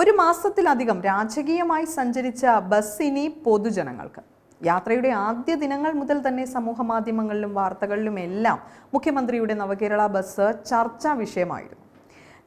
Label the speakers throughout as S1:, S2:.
S1: ഒരു മാസത്തിലധികം രാജകീയമായി സഞ്ചരിച്ച ബസ് ഇനി പൊതുജനങ്ങൾക്ക്. യാത്രയുടെ ആദ്യ ദിനങ്ങൾ മുതൽ തന്നെ സമൂഹ മാധ്യമങ്ങളിലും വാർത്തകളിലും എല്ലാം മുഖ്യമന്ത്രിയുടെ നവകേരള ബസ് ചർച്ചാ വിഷയമായിരുന്നു.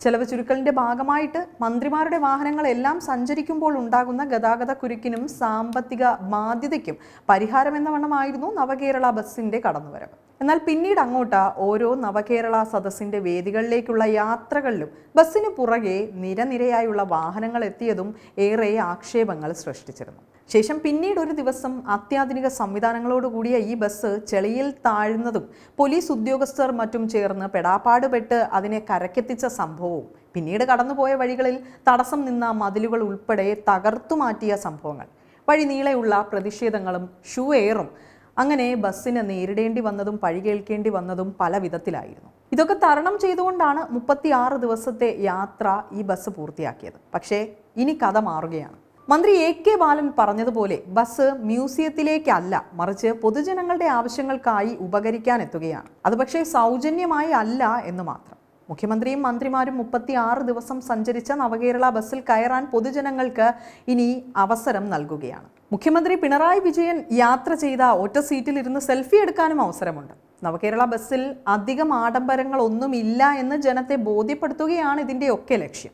S1: ചെലവ് ചുരുക്കലിന്റെ ഭാഗമായിട്ട് മന്ത്രിമാരുടെ വാഹനങ്ങളെല്ലാം സഞ്ചരിക്കുമ്പോൾ ഉണ്ടാകുന്ന ഗതാഗത കുരുക്കിനും സാമ്പത്തിക ബാധ്യതയ്ക്കും പരിഹാരമെന്ന വണ്ണമായിരുന്നു നവകേരള ബസ്സിന്റെ കടന്നുവരവ്. എന്നാൽ പിന്നീട് അങ്ങോട്ട് ഓരോ നവകേരള സദസ്സിന്റെ വേദികളിലേക്കുള്ള യാത്രകളിലും ബസ്സിനു പുറകെ നിരനിരയായുള്ള വാഹനങ്ങൾ എത്തിയതും ഏറെ ആക്ഷേപങ്ങൾ സൃഷ്ടിച്ചിരുന്നു. ശേഷം പിന്നീട് ഒരു ദിവസം അത്യാധുനിക സംവിധാനങ്ങളോടുകൂടിയ ഈ ബസ് ചെളിയിൽ താഴ്ന്നതും പോലീസ് ഉദ്യോഗസ്ഥർ മറ്റും ചേർന്ന് പെടാപ്പാടുപെട്ട് അതിനെ കരക്കെത്തിച്ച സംഭവവും പിന്നീട് കടന്നുപോയ വഴികളിൽ തടസ്സം നിന്ന മതിലുകൾ ഉൾപ്പെടെ തകർത്തു മാറ്റിയ സംഭവങ്ങൾ. വഴി നീളെയുള്ള പ്രതിഷേധങ്ങളും ഷൂ എയറും അങ്ങനെ ബസ്സിന് നേരിടേണ്ടി വന്നതും പഴി കേൾക്കേണ്ടി വന്നതും പല വിധത്തിലായിരുന്നു. ഇതൊക്കെ തരണം ചെയ്തുകൊണ്ടാണ് മുപ്പത്തിയാറ് ദിവസത്തെ യാത്ര ഈ ബസ് പൂർത്തിയാക്കിയത്. പക്ഷേ ഇനി കഥ മാറുകയാണ്. മന്ത്രി എ കെ ബാലൻ പറഞ്ഞതുപോലെ ബസ് മ്യൂസിയത്തിലേക്കല്ല മറിച്ച് പൊതുജനങ്ങളുടെ ആവശ്യങ്ങൾക്കായി ഉപകരിക്കാൻ എത്തുകയാണ്. അത് പക്ഷേ സൗജന്യമായി അല്ല എന്ന് മാത്രം. മുഖ്യമന്ത്രിയും മന്ത്രിമാരും മുപ്പത്തി ആറ് ദിവസം സഞ്ചരിച്ച നവകേരള ബസ്സിൽ കയറാൻ പൊതുജനങ്ങൾക്ക് ഇനി അവസരം നൽകുകയാണ്. മുഖ്യമന്ത്രി പിണറായി വിജയൻ യാത്ര ചെയ്ത ഒറ്റ സീറ്റിൽ ഇരുന്ന് സെൽഫി എടുക്കാനും അവസരമുണ്ട്. നവകേരള ബസ്സിൽ അധികം ആഡംബരങ്ങളൊന്നുമില്ല എന്ന് ജനത്തെ ബോധ്യപ്പെടുത്തുകയാണ് ഇതിന്റെയൊക്കെ ലക്ഷ്യം.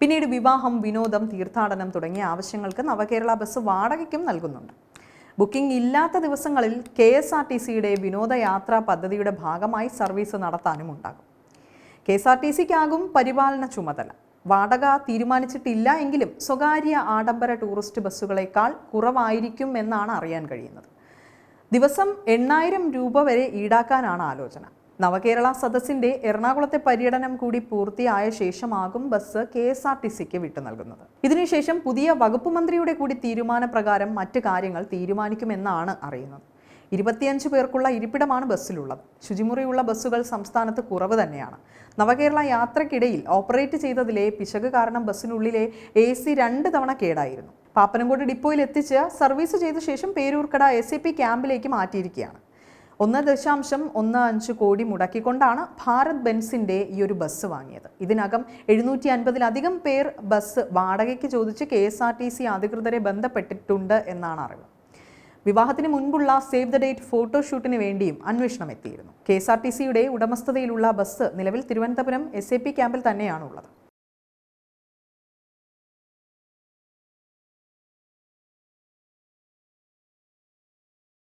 S1: പിന്നീട് വിവാഹം വിനോദം തീർത്ഥാടനം തുടങ്ങിയ ആവശ്യങ്ങൾക്ക് നവകേരള ബസ് വാടകയ്ക്കും നൽകുന്നുണ്ട്. ബുക്കിംഗ് ഇല്ലാത്ത ദിവസങ്ങളിൽ കെ എസ് ആർ ടി സിയുടെ വിനോദയാത്രാ പദ്ധതിയുടെ ഭാഗമായി സർവീസ് നടത്താനും ഉണ്ടാകും കെ എസ് ആർ ടി സിക്കാകും പരിപാലന ചുമതല. വാടക തീരുമാനിച്ചിട്ടില്ല എങ്കിലും സ്വകാര്യ ആഡംബര ടൂറിസ്റ്റ് ബസ്സുകളേക്കാൾ കുറവായിരിക്കും എന്നാണ് അറിയാൻ കഴിയുന്നത്. ദിവസം എണ്ണായിരം രൂപ വരെ ഈടാക്കാനാണ് ആലോചന. നവകേരള സദസ്സിന്റെ എറണാകുളത്തെ പര്യടനം കൂടി പൂർത്തിയായ ശേഷമാകും bus K S R T സിക്ക് വിട്ടു നൽകുന്നത്. ഇതിനുശേഷം പുതിയ വകുപ്പ് മന്ത്രിയുടെ കൂടി തീരുമാനപ്രകാരം മറ്റു കാര്യങ്ങൾ തീരുമാനിക്കുമെന്നാണ് അറിയുന്നത്. ഇരുപത്തിയഞ്ച് പേർക്കുള്ള ഇരിപ്പിടമാണ് ബസ്സിലുള്ളത്. ശുചിമുറിയുള്ള ബസ്സുകൾ സംസ്ഥാനത്ത് കുറവ് തന്നെയാണ്. നവകേരള യാത്രക്കിടയിൽ ഓപ്പറേറ്റ് ചെയ്തതിലെ പിശക് കാരണം ബസ്സിനുള്ളിലെ എ സി രണ്ട് തവണ കേടായിരുന്നു. പാപ്പനംകോട് ഡിപ്പോയിൽ എത്തിച്ച് സർവീസ് ചെയ്ത ശേഷം പേരൂർക്കട എസ് എ പി ക്യാമ്പിലേക്ക് മാറ്റിയിരിക്കുകയാണ്. ഒന്ന് ദശാംശം ഒന്ന് അഞ്ച് കോടി മുടക്കിക്കൊണ്ടാണ് ഭാരത് ബെൻസിന്റെ ഈ ഒരു ബസ് വാങ്ങിയത്. ഇതിനകം എഴുന്നൂറ്റി അൻപതിലധികം പേർ ബസ് വാടകയ്ക്ക് ചോദിച്ച് K S R T C അധികൃതരെ ബന്ധപ്പെട്ടിട്ടുണ്ട് എന്നാണ് അറിവ്. വിവാഹത്തിന് മുൻപുള്ള സേവ് ദ ഡേറ്റ് ഫോട്ടോഷൂട്ടിന് വേണ്ടിയും അന്വേഷണം എത്തിയിരുന്നു. കെ എസ് ആർ ടി സിയുടെ ഉടമസ്ഥതയിലുള്ള ബസ് നിലവിൽ തിരുവനന്തപുരം എസ് എ പി ക്യാമ്പിൽ തന്നെയാണുള്ളത്.